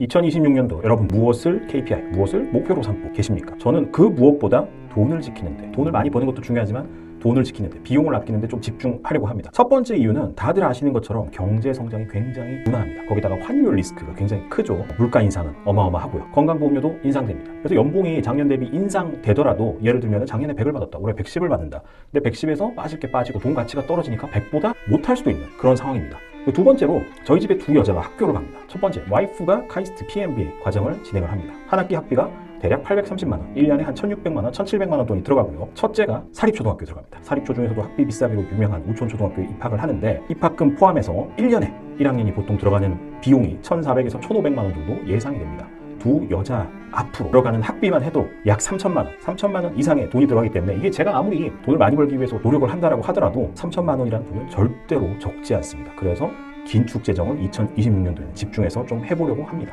2026년도 여러분 무엇을 KPI, 무엇을 목표로 삼고 계십니까? 저는 그 무엇보다 돈을 지키는데 돈을 많이 버는 것도 중요하지만 돈을 지키는데 비용을 아끼는데 좀 집중하려고 합니다. 첫 번째 이유는 다들 아시는 것처럼 경제 성장이 굉장히 둔화합니다. 거기다가 환율 리스크가 굉장히 크죠. 물가 인상은 어마어마하고요. 건강보험료도 인상됩니다. 그래서 연봉이 작년 대비 인상되더라도 예를 들면 작년에 100을 받았다. 올해 110을 받는다. 근데 110에서 빠질 게 빠지고 돈 가치가 떨어지니까 100보다 못할 수도 있는 그런 상황입니다. 그두 번째로 저희 집에 두 여자가 학교를 갑니다. 첫 번째 와이프가 카이스트 PMBA 과정을 진행을 합니다. 한 학기 학비가 대략 830만 원, 1년에 한 1,600만 원, 1,700만 원 돈이 들어가고요. 첫째가 사립초등학교 들어갑니다. 사립초 중에서도 학비 비싸기로 유명한 우촌초등학교에 입학을 하는데 입학금 포함해서 1년에 1학년이 보통 들어가는 비용이 1,400에서 1,500만 원 정도 예상이 됩니다. 두 여자 앞으로 들어가는 학비만 해도 약 3천만 원, 3천만 원 이상의 돈이 들어가기 때문에 이게 제가 아무리 돈을 많이 벌기 위해서 노력을 한다라고 하더라도 3천만 원이라는 돈은 절대로 적지 않습니다. 그래서 긴축 재정을 2026년도에 집중해서 좀 해보려고 합니다.